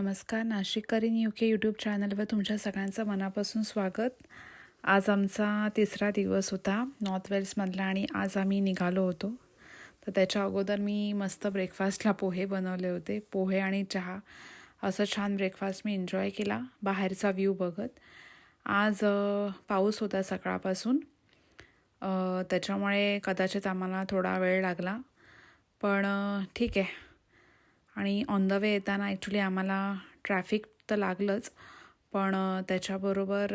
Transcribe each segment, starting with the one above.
नमस्कार नाशिककरीन you K YouTube चॅनलवर तुमच्या सगळ्यांचं मनापासून स्वागत. आज आमचा तिसरा दिवस होता नॉर्थ वेल्समधला आणि आज आम्ही निघालो होतो. तर त्याच्या अगोदर मी मस्त ब्रेकफास्टला पोहे बनवले होते. पोहे आणि चहा. असं छान ब्रेकफास्ट मी एन्जॉय केला. बाहेरचा व्ह्यू बघत. आज पाऊस होता सकाळपासून. त्याच्यामुळे कदाचित आम्हाला थोडा वेळ लागला. पण ठीक आहे. आणि ऑन द वे येताना ॲक्च्युली आम्हाला ट्रॅफिक तर लागलंच पण त्याच्याबरोबर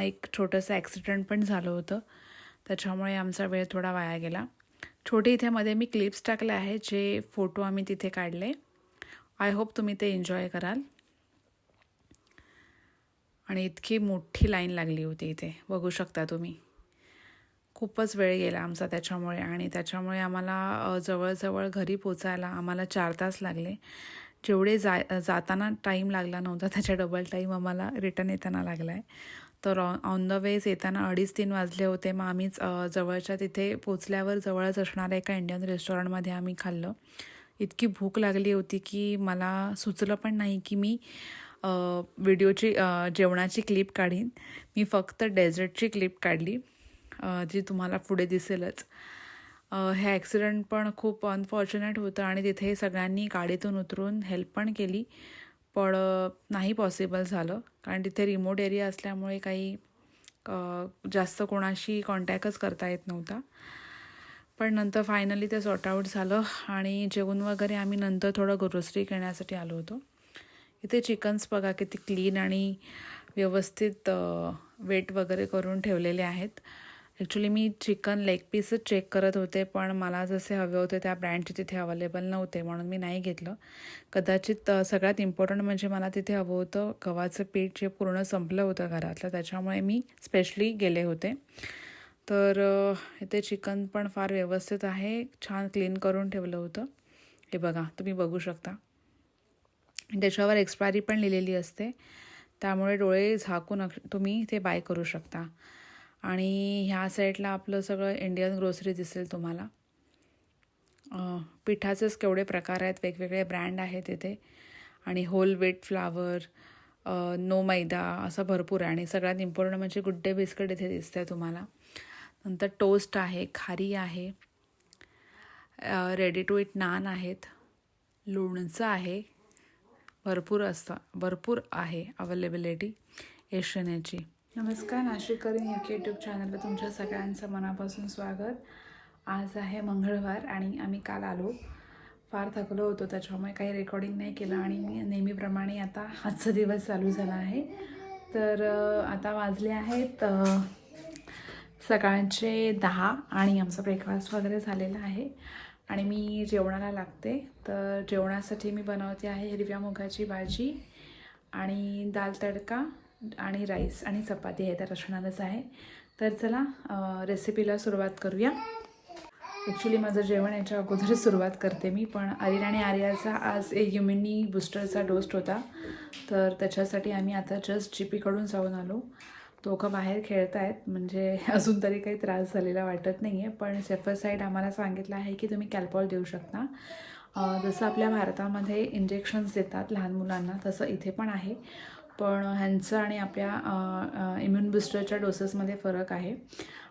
एक छोटंसं ॲक्सिडेंट पण झालं होतं. त्याच्यामुळे आमचा वेळ थोडा वाया गेला. छोटे इथे मध्ये मी क्लिप्स टाकले आहे जे फोटो आम्ही तिथे काढले. आय होप तुम्ही ते एन्जॉय कराल. आणि इतकी मोठी लाईन लागली होती इथे. बघू शकता तुम्ही. खूपच वेळ गेला आमचा त्याच्यामुळे आणि त्याच्यामुळे आम्हाला जवळजवळ घरी पोचायला आम्हाला चार तास लागले. जेवढे जा जाताना टाईम लागला नव्हता त्याच्या डबल टाईम आम्हाला रिटर्न येताना लागला आहे तर ऑन द वेज येताना अडीच तीन वाजले होते. मग आम्हीच जवळच्या तिथे पोचल्यावर जवळच असणाऱ्या एका इंडियन रेस्टॉरंटमध्ये आम्ही खाल्लं. इतकी भूक लागली होती की मला सुचलं पण नाही की मी व्हिडिओची जेवणाची क्लिप काढीन. मी फक्त डेझर्टची क्लिप काढली. जी तुम्हाला पुढे दिसेलच. हे ॲक्सिडेंट पण खूप अनफॉर्च्युनेट होतं आणि तिथे सगळ्यांनी गाडीतून उतरून हेल्प पण केली. पण नाही पॉसिबल झालं. कारण तिथे रिमोट एरिया असल्यामुळे काही जास्त कोणाशी कॉन्टॅक्टच करता येत नव्हता. पण नंतर फायनली ते सॉर्ट आऊट झालं आणि जेवण वगैरे आम्ही नंतर थोडं ग्रोसरी करण्यासाठी आलो होतो. इथे चिकन्स बघा किती क्लीन आणि व्यवस्थित वेट वगैरे करून ठेवलेले आहेत. ॲक्च्युली मी चिकन लेग पीसच चेक करत होते पण मला जसे हवे होते त्या ब्रँडचे तिथे अवेलेबल नव्हते म्हणून मी नाही घेतलं. कदाचित सगळ्यात इम्पॉर्टंट म्हणजे मला तिथे हवं होतं गव्हाचं पीठ जे पूर्ण संपलं होतं घरातलं त्याच्यामुळे मी स्पेशली गेले होते. तर इथे चिकन पण फार व्यवस्थित आहे छान क्लीन करून ठेवलं होतं. हे बघा तुम्ही बघू शकता. त्याच्यावर एक्सपायरी पण लिहिलेली असते त्यामुळे डोळे झाकून अक्ष- तुम्ही ते बाय करू शकता. आणि ह्या साईडला आपलं सगळं इंडियन ग्रोसरी दिसेल तुम्हाला. पिठाचेच केवढे प्रकार आहेत वेगवेगळे ब्रँड आहेत इथे. आणि whole wheat flour no maida असं भरपूर आहे. आणि सगळ्यात इम्पॉर्टंट म्हणजे गुड डे बिस्किट इथे दिसतंय तुम्हाला. नंतर टोस्ट आहे खारी आहे रेडी टू इट नान आहेत लोणचं आहे भरपूर असतं भरपूर आहे अवेलेबिलिटी एशियन याची नमस्कार नाशिककरीन या यूट्यूब चॅनलला तुमच्या सगळ्यांचं मनापासून स्वागत. आज आहे मंगळवार आणि आम्ही काल आलो. फार थकलो होतो त्याच्यामुळे काही रेकॉर्डिंग नाही केलं आणि मी नेहमीप्रमाणे आता आजचा दिवस चालू झाला आहे. तर आता वाजले आहेत सकाळचे दहा आणि आमचा ब्रेकफास्ट वगैरे झालेला आहे. आणि मी जेवणाला लागते. तर जेवणासाठी मी बनवते आहे हिरव्या मुगाची भाजी आणि दाल तडका आणि राईस आणि चपाती हे तर असणारच आहे. तर चला रेसिपीला सुरुवात करूया. ॲक्च्युली माझं जेवण याच्या अगोदरच सुरुवात करते मी पण अरिन आणि आर्याचा आज एक युमिनी बुस्टरचा डोस्ट होता. तर त्याच्यासाठी आम्ही आता जस्ट जीपीकडून जाऊन आलो. दोघं बाहेर खेळत आहेत म्हणजे अजून तरी काही त्रास झालेला वाटत नाही आहे पण सेफर साईड आम्हाला सांगितलं आहे की तुम्ही कॅल्पॉल देऊ शकता. जसं आपल्या भारतामध्ये इंजेक्शन्स देतात लहान मुलांना तसं इथे पण आहे. पण ह्यांचं आणि आपल्या इम्युन बुस्टरच्या डोसेसमध्ये फरक आहे.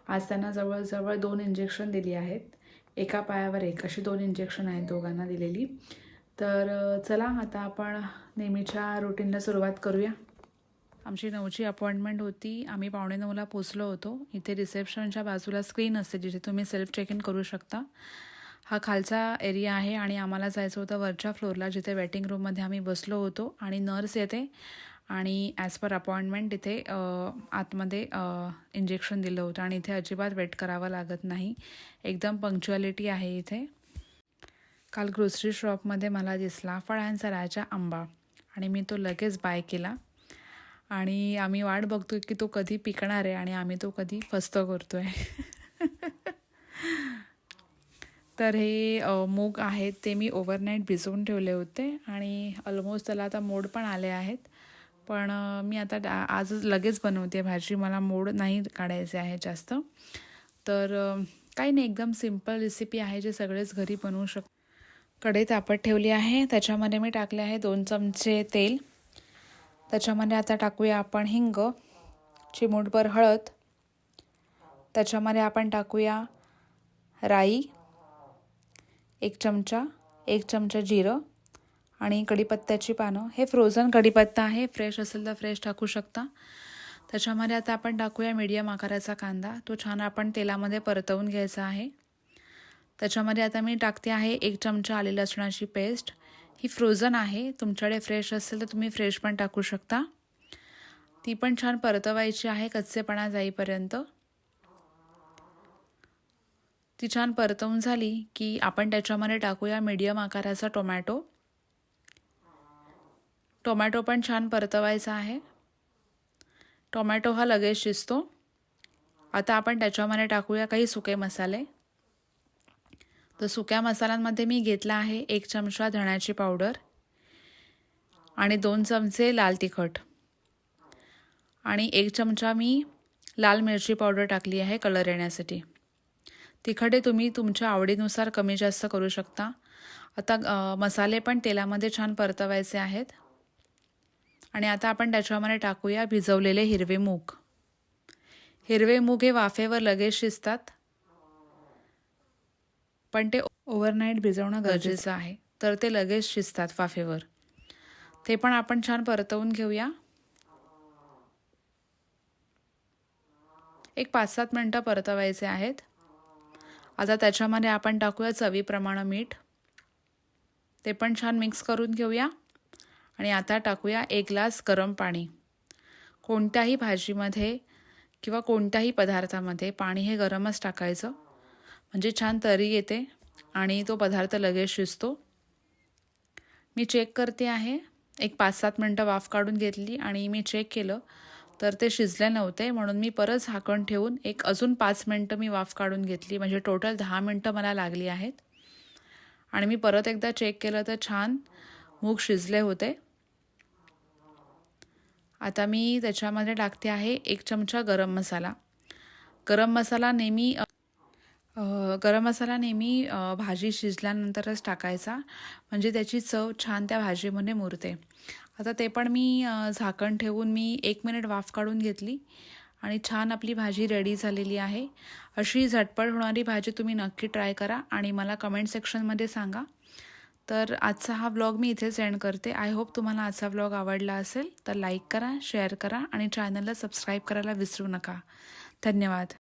आज त्यांना जवळजवळ दोन इंजेक्शन दिली आहेत. एका पायावर एक अशी दोन इंजेक्शन आहेत दोघांना दिलेली. तर चला आता आपण नेहमीच्या रुटीनला सुरुवात करूया. आमची नऊची अपॉइंटमेंट होती. आम्ही पावणे नऊला पोचलो होतो. इथे रिसेप्शनच्या बाजूला स्क्रीन असते जिथे तुम्ही सेल्फ चेक इन करू शकता. हा खालचा एरिया आहे आणि आम्हाला जायचं होतं वरच्या फ्लोअरला जिथे वेटिंग रूममध्ये आम्ही बसलो होतो. आणि नर्स येते आणि ॲज पर अपॉइंटमेंट इथे आतमध्ये इंजेक्शन दिलं होतं आणि इथे अजिबात वेट करावं लागत नाही. एकदम पंक्च्युअलिटी आहे इथे. काल ग्रोसरी शॉपमध्ये मला दिसला फळांचा राजा आंबा आणि मी तो लगेच बाय केला. आणि आम्ही वाट बघतो की तो कधी पिकणार आहे आणि आम्ही तो कधी फस्त करतो आहे तर हे मूग आहेत ते मी ओव्हरनाईट भिजवून ठेवले होते आणि ऑलमोस्ट त्याला आता मोड पण आले आहेत. पण मी आता डा- आजच लगेच बनवते भाजी. मला मोड नाही काढायचे आहे जास्त. तर काही नाही एकदम सिंपल रेसिपी आहे जे सगळेच घरी बनवू शक कढई तापत ठेवली आहे. त्याच्यामध्ये मी टाकले आहे दोन चमचे तेल. त्याच्यामध्ये आता टाकूया आपण हिंग चिमूटभर हळद. त्याच्यामध्ये आपण टाकूया राई एक चमचा एक चमचा जिरं. आणि कढीपत्त्याची पानं. हे फ्रोझन कढीपत्ता आहे. फ्रेश असेल तर फ्रेश टाकू शकता. त्याच्यामध्ये आता आपण टाकूया मीडियम आकाराचा कांदा. तो छान आपण तेलामध्ये परतवून घ्यायचा आहे. त्याच्यामध्ये आता मी टाकते आहे एक चमचा आले लसणाची पेस्ट ही फ्रोझन आहे. तुमच्याकडे फ्रेश असेल तर तुम्ही फ्रेश पण टाकू शकता. ती पण छान परतवायची आहे कच्चेपणा जाईपर्यंत. ती छान परतवून झाली की आपण त्याच्यामध्ये टाकूया मीडियम आकाराचा टोमॅटो टोमॅटो पण छान परतवायचा आहे. टोमॅटो हा लगेच शिजतो. आता आपण त्याच्यामध्ये टाकूया काही सुके मसाले. तर सुक्या मसाल्यांमध्ये मी घेतला आहे एक चमचा धण्याची पावडर आणि दोन चमचे लाल तिखट. आणि एक चमचा मी लाल मिरची पावडर टाकली आहे कलर येण्यासाठी. तिखटे तुम्ही तुमच्या आवडीनुसार कमी जास्त करू शकता. आता मसाले पण तेलामध्ये छान परतवायचे आहेत. आणि आता आपण त्याच्यामध्ये टाकूया भिजवलेले हिरवे मूग. हिरवे मूग हे वाफेवर लगेच शिजतात. पण ते ओव्हरनाईट भिजवणं गरजेचं आहे. तर ते लगेच शिजतात वाफेवर. ते पण आपण छान परतवून घेऊया. एक पाच सात मिनटं परतवायचे आहेत. आता त्याच्यामध्ये आपण टाकूया चवीप्रमाणे मीठ. ते पण छान मिक्स करून घेऊया. आणि आता टाकूया एक ग्लास गरम पाणी. कोणत्याही भाजीमध्ये किंवा कोणत्याही पदार्थामध्ये पाणी हे गरमच टाकायचं. म्हणजे छान तरी येते आणि तो पदार्थ लगेच शिजतो. मी चेक करते आहे. एक पाच सात मिनटं वाफ काढून घेतली आणि मी चेक केलं. तर ते शिजले नव्हते. म्हणून मी परत झाकण ठेवून एक अजून पाच मिनटं मी वाफ काढून घेतली. म्हणजे टोटल दहा मिनटं मला लागली आहेत. आणि मी परत एकदा चेक केलं तर छान मूग शिजले होते. आता मी त्याच्यामध्ये टाकते आहे एक चमचा गरम मसाला. गरम मसाला नेहमी गरम मसाला नेहमी भाजी शिजल्यानंतरच टाकायचा. म्हणजे त्याची चव छान त्या भाजीमध्ये मुरते. आता ते पण मी झाकण ठेवून मी एक मिनिट वाफ काढून घेतली आणि छान आपली भाजी रेडी झालेली आहे. अशी झटपट होणारी भाजी तुम्ही नक्की ट्राय करा आणि मला कमेंट सेक्शनमध्ये सांगा. तर आजचा हा व्लॉग मी इथेच एंड करते. आय होप तुम्हाला आजचा व्लॉग आवडला असेल तर लाईक करा शेअर करा आणि चॅनलला सबस्क्राईब करायला विसरू नका. धन्यवाद.